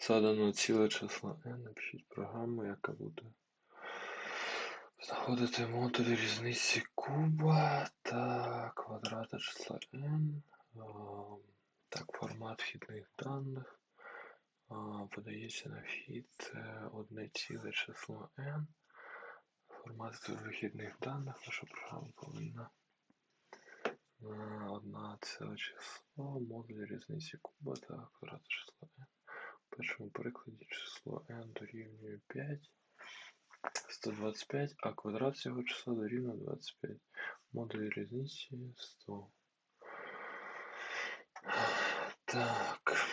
Задано ціле число n, напишіть програму, яка буде знаходити модуль різниці куба та квадрата числа n. Е, так, формат вхідних даних. Е, подається на вхід одне ціле число n. Формат вихідних даних, наша програма повинна. ціле число, модуль різниці куба та квадрата числа n. В першому прикладі число n дорівнює 5, 125, а квадрат цього числа дорівнює 25. Модуль різниці 100. Так.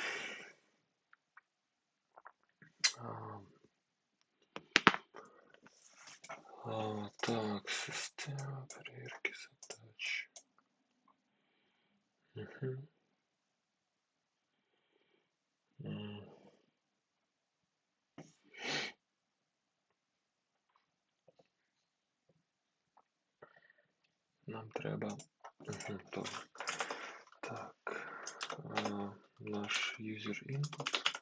А, а, так, система перевірки задач. Нам треба. Угу. Так. Наш user input.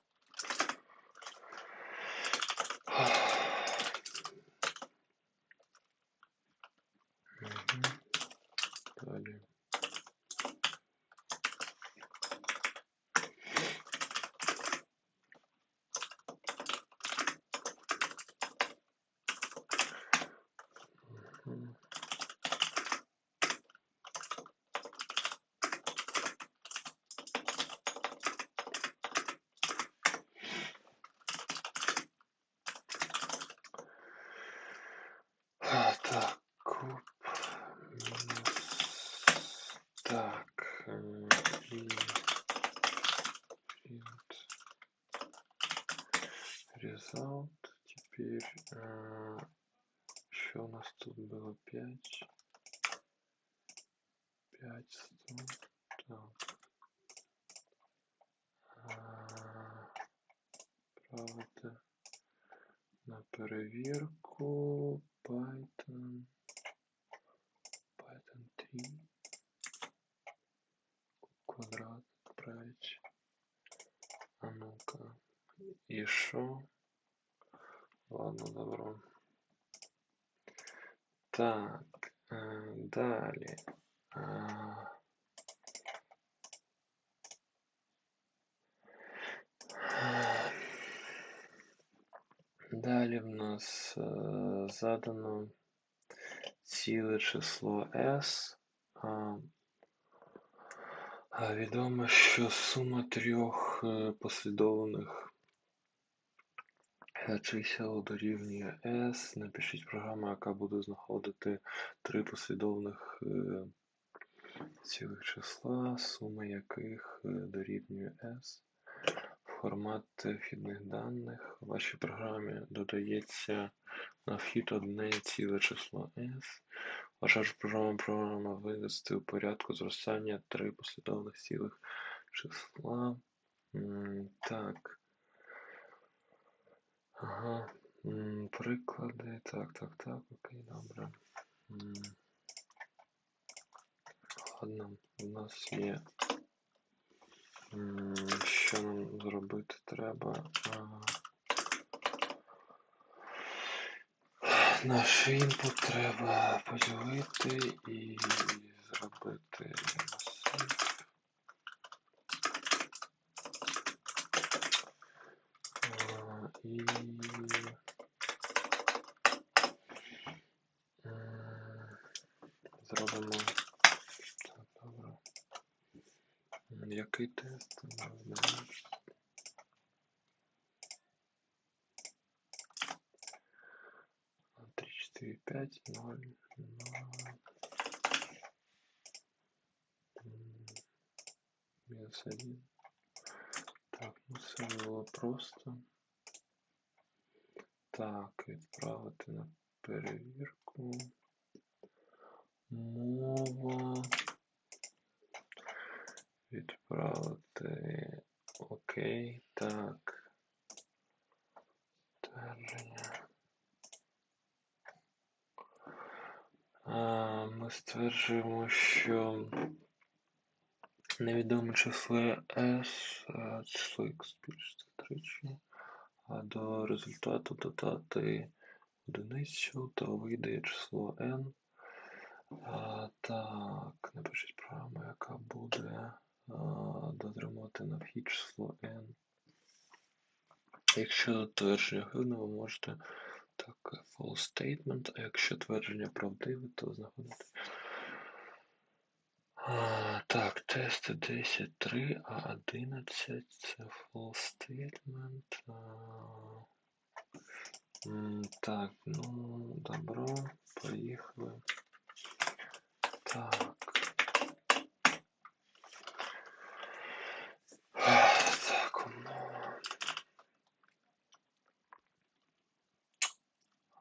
Теперь э, еще у нас тут было 5. 5, 100. Так. А, Правда. На перевірку Python. Python 3. Квадрат брать. А ну-ка. І що? Ладно, добро. Так, е, далі. А, е, Далі в нас е, задано ціле число S. А, а відомо, що сума трьох е, послідовних е, чисел дорівнює S. Напишіть програму, яка буде знаходити три послідовних е, цілих числа, сума яких е, дорівнює S. Формат вхідних даних. В вашій програмі додається на вхід одне ціле число S. Ваша ж програма програма вивести у порядку зростання три послідовних цілих числа. Так. Ага. Приклади. Так, так, так, окей, добре. Ладно, у нас є. Що нам зробити треба? Наш інпут треба поділити і зробити масив. А, І м, зробимо так, добре. М, Який тест? Ну, знаєш. Три, четыре, пять, ноль, ноль. М, Минус один. Так, ну це було просто. Так, відправити на перевірку. Мова. Відправити. Окей. Так. Твердження. Ми стверджуємо, що невідоме число s, число x збільшиться втричі, до результату додати одиницю, то вийде число n. А, так, напишіть програму, яка буде а, дотримувати на вхід число n. Якщо твердження хибне, ви можете так, false statement, а якщо твердження правдиве, то знаходите. Так, тест 10.3, а 11 це false statement. А, так, ну, добро, поїхали. Так. Так, умнова.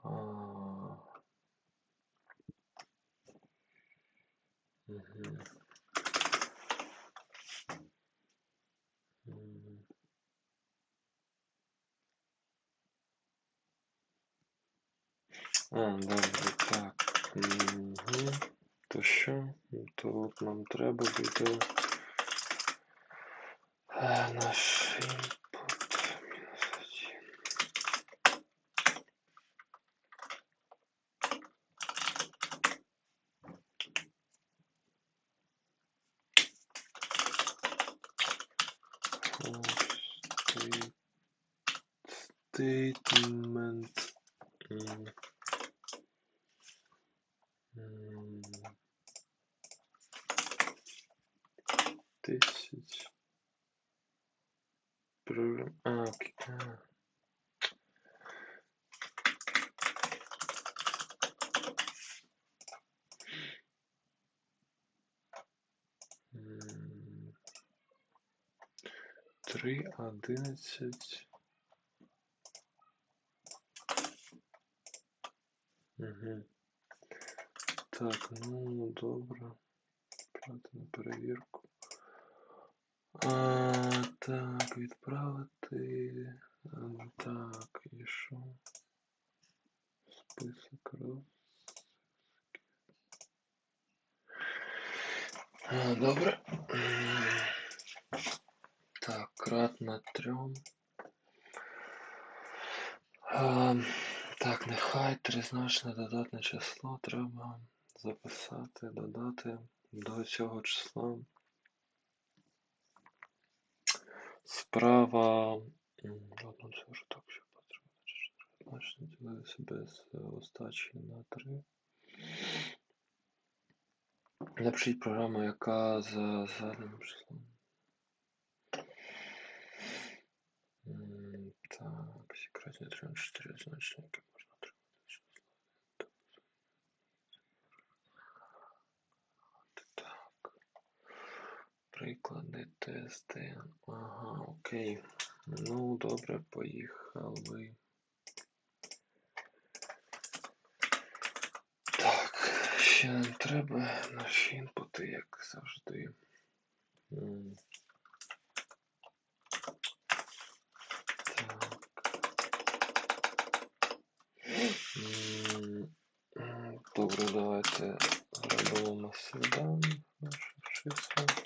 А, А, добре, так. Угу. То що? Тут нам треба буде е, наш 11. Угу. Так, ну добре. Прати на перевірку. А, Так, відправити. ты, а, так, еще список Список роз. А, добре. Кратно трьом. А, так, нехай тризначне додатне число треба записати, додати до цього числа. Справа. м, Одну цифру так, що потрібно. Значно ділити себе з остачі на 3. Напишіть програму, яка за заданим числом. М, Так, секретні 3 4 значення, які можна отримати. Так. Приклади, тести. Ага, окей. Ну, добре, поїхали. Так, ще нам треба наші інпути, як завжди. Добре, давайте зробимо сюди наші наших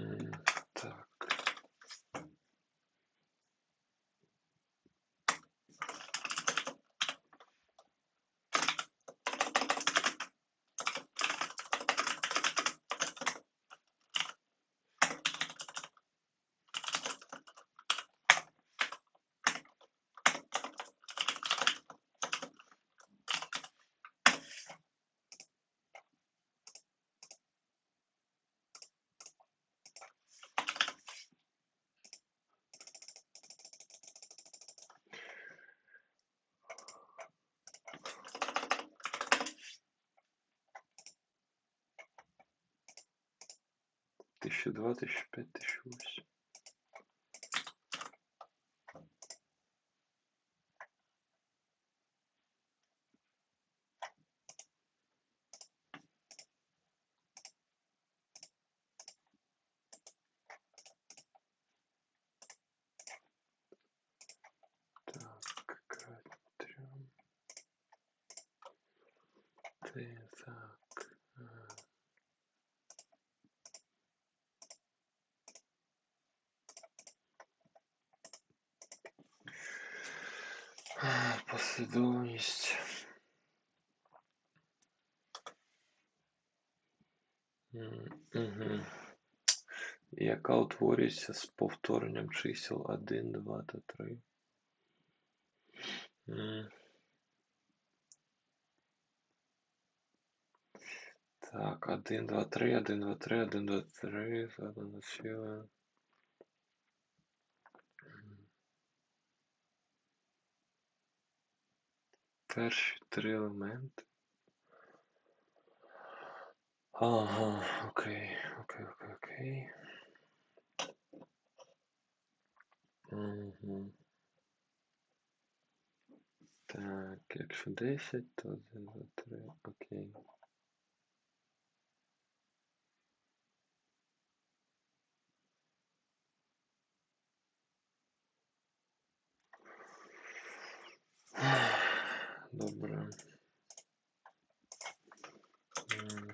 1002, 1005, 1008. Так, Катрін. Ти так. е. А, Послідовність. Угу. Яка утворюється з повторенням чисел 1, 2 та 3. Так, 1, 2, 3, 1, 2, 3, 1, 2, 3, задано ціле. Перші три елементи. Ага, окей, окей, окей, окей. Угу. Так, якщо 10, то 1, 2, 3, окей. Добре. М.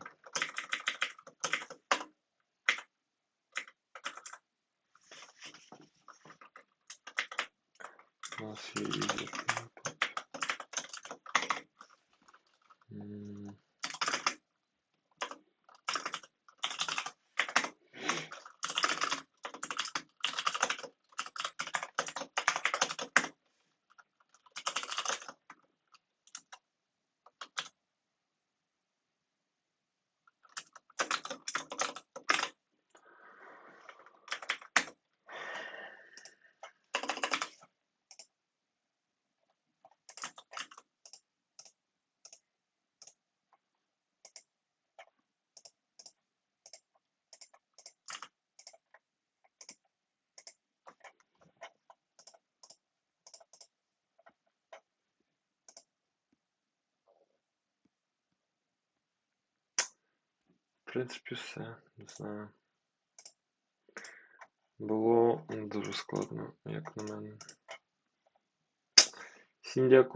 У нас є ігри. М. В принципі, все. Не знаю. Було дуже складно, як на мене. Всім дякую.